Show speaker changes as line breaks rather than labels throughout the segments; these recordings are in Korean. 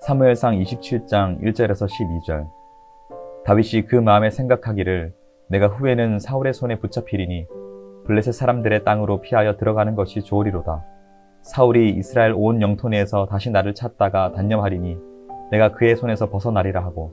사무엘상 27장 1절에서 12절. 다윗이 그 마음에 생각하기를 내가 후에는 사울의 손에 붙잡히리니 블레셋 사람들의 땅으로 피하여 들어가는 것이 좋으리로다. 사울이 이스라엘 온 영토 내에서 다시 나를 찾다가 단념하리니 내가 그의 손에서 벗어나리라 하고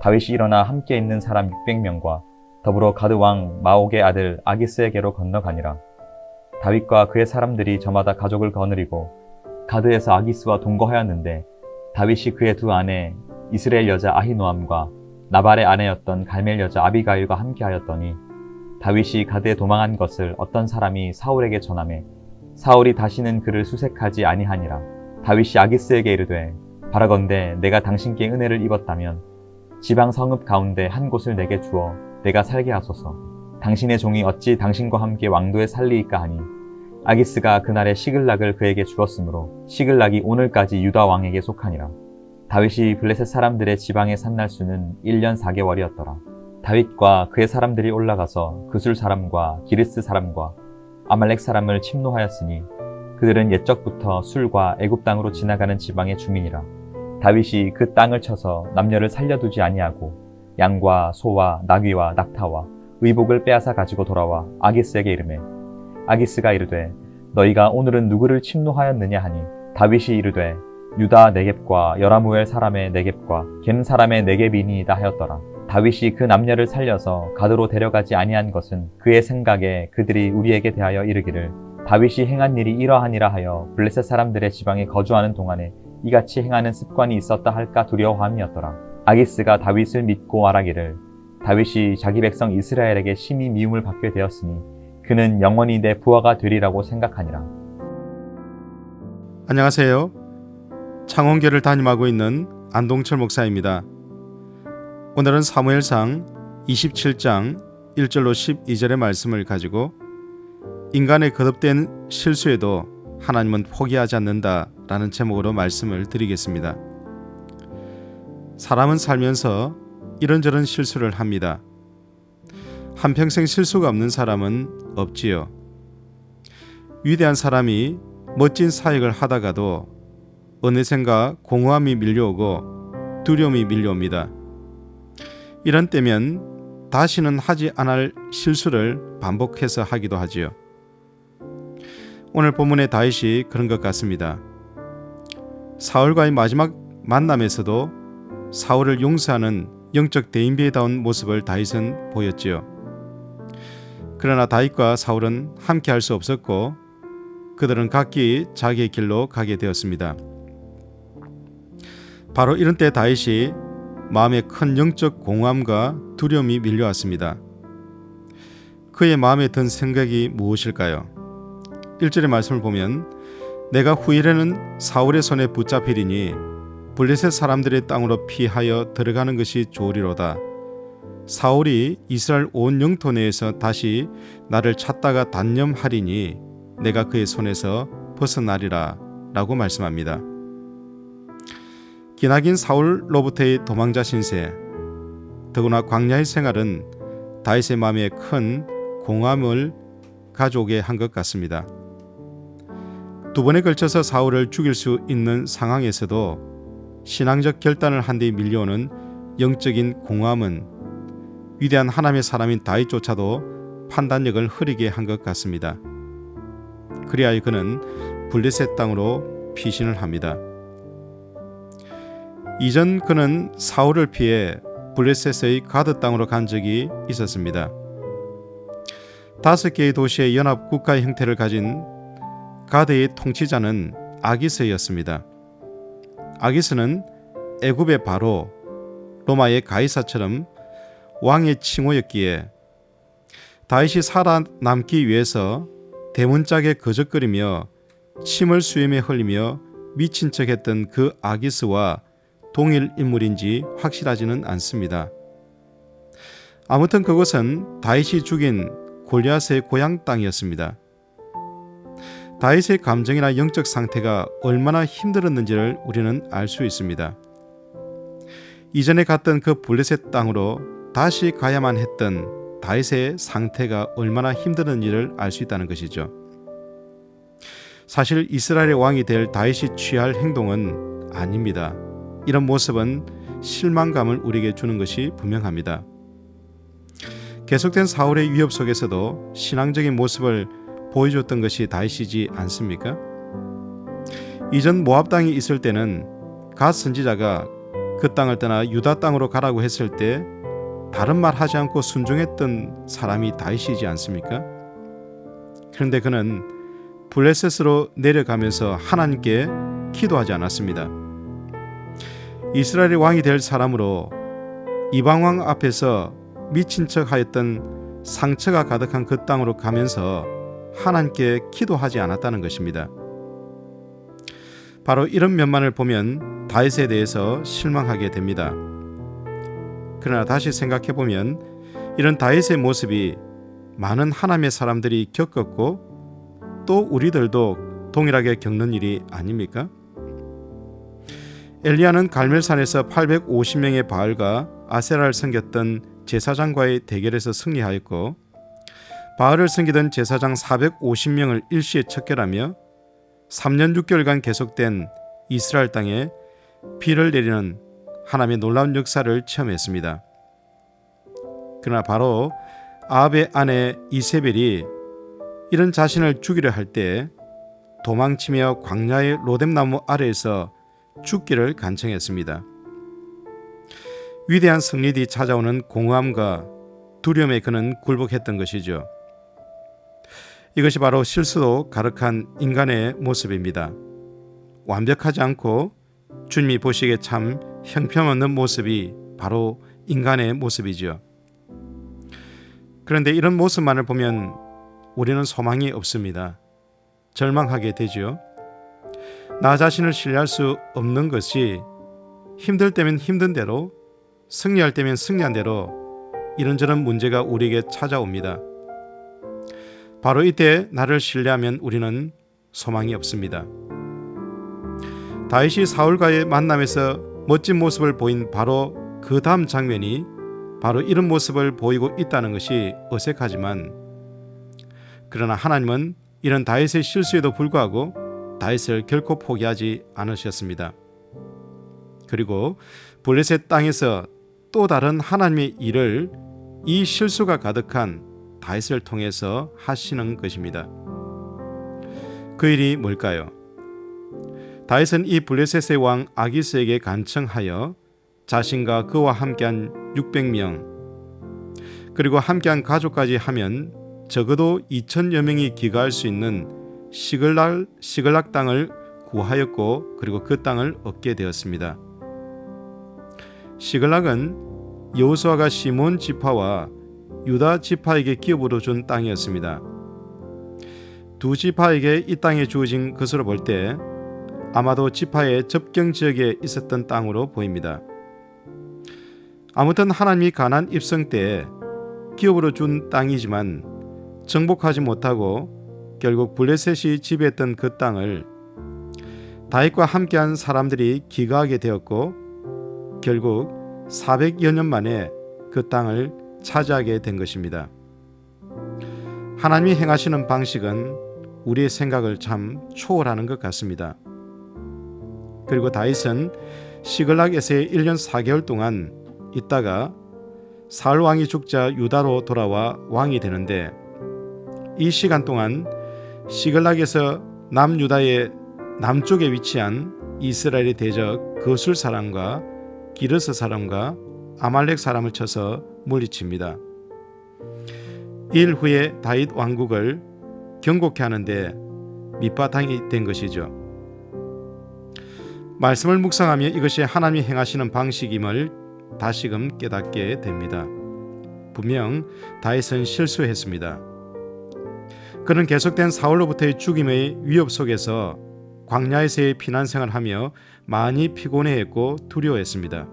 다윗이 일어나 함께 있는 사람 600명과 더불어 가드 왕 마옥의 아들 아기스에게로 건너가니라. 다윗과 그의 사람들이 저마다 가족을 거느리고 가드에서 아기스와 동거하였는데 다윗이 그의 두 아내 이스라엘 여자 아히노암과 나발의 아내였던 갈멜 여자 아비가일과 함께하였더니 다윗이 가드에 도망한 것을 어떤 사람이 사울에게 전하매 사울이 다시는 그를 수색하지 아니하니라. 다윗이 아기스에게 이르되 바라건대 내가 당신께 은혜를 입었다면 지방 성읍 가운데 한 곳을 내게 주어 내가 살게 하소서. 당신의 종이 어찌 당신과 함께 왕도에 살리이까 하니 아기스가 그날의 시글락을 그에게 주었으므로 시글락이 오늘까지 유다 왕에게 속하니라. 다윗이 블레셋 사람들의 지방에 산 날수는 1년 4개월이었더라. 다윗과 그의 사람들이 올라가서 그술 사람과 기르스 사람과 아말렉 사람을 침노하였으니 그들은 옛적부터 술과 애굽 땅으로 지나가는 지방의 주민이라. 다윗이 그 땅을 쳐서 남녀를 살려두지 아니하고 양과 소와 나귀와 낙타와 의복을 빼앗아 가지고 돌아와 아기스에게 이르매 아기스가 이르되 너희가 오늘은 누구를 침노하였느냐 하니 다윗이 이르되 유다 네겝과 여라무엘 사람의 네겝과 겜 사람의 네겝이니이다 하였더라. 다윗이 그 남녀를 살려서 가드로 데려가지 아니한 것은 그의 생각에 그들이 우리에게 대하여 이르기를 다윗이 행한 일이 이러하니라 하여 블레셋 사람들의 지방에 거주하는 동안에 이같이 행하는 습관이 있었다 할까 두려워함이었더라. 아기스가 다윗을 믿고 말하기를 다윗이 자기 백성 이스라엘에게 심히 미움을 받게 되었으니 그는 영원히 내 부하가 되리라고 생각하니라.
안녕하세요. 창원교를 담임하고 있는 안동철 목사입니다. 오늘은 사무엘상 27장 1절로 12절의 말씀을 가지고 인간의 거듭된 실수에도 하나님은 포기하지 않는다라는 제목으로 말씀을 드리겠습니다. 사람은 살면서 이런저런 실수를 합니다. 한평생 실수가 없는 사람은 없지요. 위대한 사람이 멋진 사역을 하다가도 어느샌가 공허함이 밀려오고 두려움이 밀려옵니다. 이런 때면 다시는 하지 않을 실수를 반복해서 하기도 하지요. 오늘 본문의 다윗이 그런 것 같습니다. 사울과의 마지막 만남에서도 사울을 용서하는 영적 대인배다운 모습을 다윗은 보였지요. 그러나 다윗과 사울은 함께 할 수 없었고 그들은 각기 자기의 길로 가게 되었습니다. 바로 이런 때 다윗이 마음에 큰 영적 공허함과 두려움이 밀려왔습니다. 그의 마음에 든 생각이 무엇일까요? 1절의 말씀을 보면 내가 후일에는 사울의 손에 붙잡히리니 블레셋 사람들의 땅으로 피하여 들어가는 것이 좋으리로다. 사울이 이스라엘 온 영토 내에서 다시 나를 찾다가 단념하리니 내가 그의 손에서 벗어나리라 라고 말씀합니다. 기나긴 사울로부터의 도망자 신세 더구나 광야의 생활은 다윗의 마음에 큰 공함을 가져오게 한 것 같습니다. 두 번에 걸쳐서 사울을 죽일 수 있는 상황에서도 신앙적 결단을 한 뒤 밀려오는 영적인 공함은 위대한 하나님의 사람인 다윗조차도 판단력을 흐리게 한 것 같습니다. 그리하여 그는 블레셋 땅으로 피신을 합니다. 이전 그는 사울을 피해 블레셋의 가드 땅으로 간 적이 있었습니다. 다섯 개의 도시의 연합 국가의 형태를 가진 가드의 통치자는 아기스였습니다. 아기스는 애굽의 바로 로마의 가이사처럼 왕의 칭호였기에 다윗이 살아남기 위해서 대문짝에 거적거리며 침을 수염에 흘리며 미친 척했던 그 아기스와 동일 인물인지 확실하지는 않습니다. 아무튼 그곳은 다윗이 죽인 골리앗의 고향 땅이었습니다. 다윗의 감정이나 영적 상태가 얼마나 힘들었는지를 우리는 알 수 있습니다. 이전에 갔던 그 블레셋 땅으로 다시 가야만 했던 다윗의 상태가 얼마나 힘들었는지를 알수 있다는 것이죠. 사실 이스라엘의 왕이 될 다윗이 취할 행동은 아닙니다. 이런 모습은 실망감을 우리에게 주는 것이 분명합니다. 계속된 사울의 위협 속에서도 신앙적인 모습을 보여줬던 것이 다윗이지 않습니까? 이전 모압 땅에 있을 때는 갓 선지자가 그 땅을 떠나 유다 땅으로 가라고 했을 때 다른 말 하지 않고 순종했던 사람이 다윗이지 않습니까? 그런데 그는 블레셋으로 내려가면서 하나님께 기도하지 않았습니다. 이스라엘의 왕이 될 사람으로 이방 왕 앞에서 미친 척 하였던 상처가 가득한 그 땅으로 가면서 하나님께 기도하지 않았다는 것입니다. 바로 이런 면만을 보면 다윗에 대해서 실망하게 됩니다. 그러나 다시 생각해 보면 이런 다윗의 모습이 많은 하나님의 사람들이 겪었고 또 우리들도 동일하게 겪는 일이 아닙니까? 엘리야는 갈멜산에서 850명의 바알과 아세라를 섬겼던 제사장과의 대결에서 승리하였고 바알을 섬기던 제사장 450명을 일시에 척결하며 3년 6개월간 계속된 이스라엘 땅에 비를 내리는 하나님의 놀라운 역사를 체험했습니다. 그러나 바로 아합의 아내 이세벨이 이런 자신을 죽이려 할 때 도망치며 광야의 로뎀나무 아래에서 죽기를 간청했습니다. 위대한 승리 뒤 찾아오는 공허함과 두려움에 그는 굴복했던 것이죠. 이것이 바로 실수도 가득한 인간의 모습입니다. 완벽하지 않고 주님이 보시기에 참 형편없는 모습이 바로 인간의 모습이죠. 그런데 이런 모습만을 보면 우리는 소망이 없습니다. 절망하게 되죠. 나 자신을 신뢰할 수 없는 것이 힘들 때면 힘든 대로 승리할 때면 승리한 대로 이런저런 문제가 우리에게 찾아옵니다. 바로 이때 나를 신뢰하면 우리는 소망이 없습니다. 다윗이 사울과의 만남에서 멋진 모습을 보인 바로 그 다음 장면이 바로 이런 모습을 보이고 있다는 것이 어색하지만 그러나 하나님은 이런 다윗의 실수에도 불구하고 다윗을 결코 포기하지 않으셨습니다. 그리고 블레셋 땅에서 또 다른 하나님의 일을 이 실수가 가득한 다윗을 통해서 하시는 것입니다. 그 일이 뭘까요? 다윗은 이 블레셋의 왕 아기스에게 간청하여 자신과 그와 함께한 600명 그리고 함께한 가족까지 하면 적어도 2천여 명이 기가할 수 있는 시글락 시글락 땅을 구하였고 그리고 그 땅을 얻게 되었습니다. 시글락은 여호수아가 시몬 지파와 유다 지파에게 기업으로 준 땅이었습니다. 두 지파에게 이 땅에 주어진 것으로 볼 때 아마도 지파의 접경 지역에 있었던 땅으로 보입니다. 아무튼 하나님이 가난 입성 때 기업으로 준 땅이지만 정복하지 못하고 결국 블레셋이 지배했던 그 땅을 다윗과 함께한 사람들이 기가하게 되었고 결국 400여 년 만에 그 땅을 차지하게 된 것입니다. 하나님이 행하시는 방식은 우리의 생각을 참 초월하는 것 같습니다. 그리고 다윗은 시글락에서의 1년 4개월 동안 있다가 사울 왕이 죽자 유다로 돌아와 왕이 되는데 이 시간 동안 시글락에서 남유다의 남쪽에 위치한 이스라엘의 대적 거술 사람과 기르스 사람과 아말렉 사람을 쳐서 물리칩니다. 일 후에 다윗 왕국을 경고케 하는데 밑바탕이 된 것이죠. 말씀을 묵상하며 이것이 하나님이 행하시는 방식임을 다시금 깨닫게 됩니다. 분명 다윗은 실수했습니다. 그는 계속된 사울로부터의 죽임의 위협 속에서 광야에서의 피난 생활하며 많이 피곤해했고 두려워했습니다.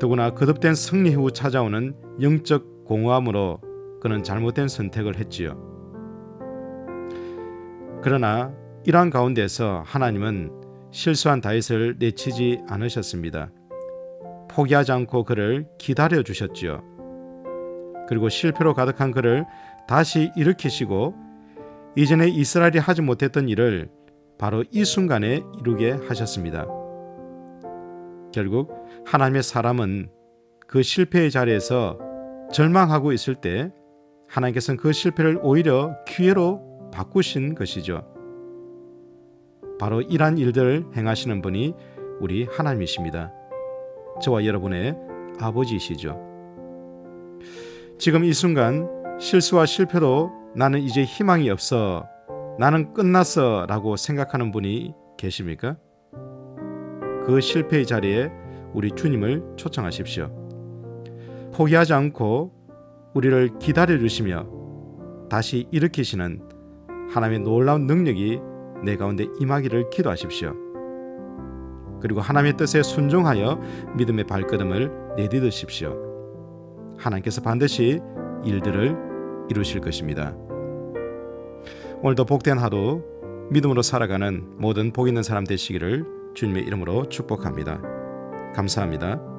더구나 거듭된 승리 후 찾아오는 영적 공허함으로 그는 잘못된 선택을 했지요. 그러나 이러한 가운데서 하나님은 실수한 다윗을 내치지 않으셨습니다. 포기하지 않고 그를 기다려 주셨지요. 그리고 실패로 가득한 그를 다시 일으키시고 이전에 이스라엘이 하지 못했던 일을 바로 이 순간에 이루게 하셨습니다. 결국 하나님의 사람은 그 실패의 자리에서 절망하고 있을 때 하나님께서는 그 실패를 오히려 기회로 바꾸신 것이죠. 바로 이러한 일들을 행하시는 분이 우리 하나님이십니다. 저와 여러분의 아버지이시죠. 지금 이 순간 실수와 실패로 나는 이제 희망이 없어. 나는 끝났어. 라고 생각하는 분이 계십니까? 그 실패의 자리에 우리 주님을 초청하십시오. 포기하지 않고 우리를 기다려 주시며 다시 일으키시는 하나님의 놀라운 능력이 내 가운데 임하기를 기도하십시오. 그리고 하나님의 뜻에 순종하여 믿음의 발걸음을 내딛으십시오. 하나님께서 반드시 일들을 이루실 것입니다. 오늘도 복된 하루 믿음으로 살아가는 모든 복 있는 사람 되시기를 주님의 이름으로 축복합니다. 감사합니다.